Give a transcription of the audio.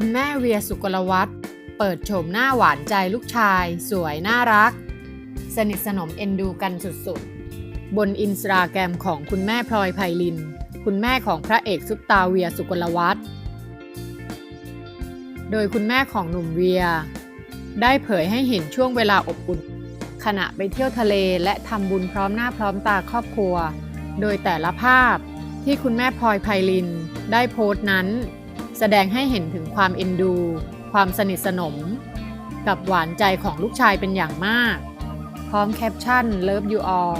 คุณแม่เวียสุกลวัฒน์เปิดโฉมหน้าหวานใจลูกชาย สวยน่ารัก สนิทสนมเอ็นดูกันสุดๆ บนอินสตาแกรมของคุณแม่พลอยไพลิน คุณแม่ของพระเอกซุปตาเวียสุกลวัฒน์โดยคุณแม่ของหนุ่มเวีย ได้เผยให้เห็นช่วงเวลาอบอุ่น ขณะไปเที่ยวทะเลและทำบุญพร้อมหน้าพร้อมตาครอบครัว โดยแต่ละภาพที่คุณแม่พลอยไพลิน ได้โพสต์นั้น แสดงให้เห็นถึงความเอ็นดู ความสนิทสนม กับหวานใจของลูกชายเป็นอย่างมาก พร้อมแคปชั่น Love you all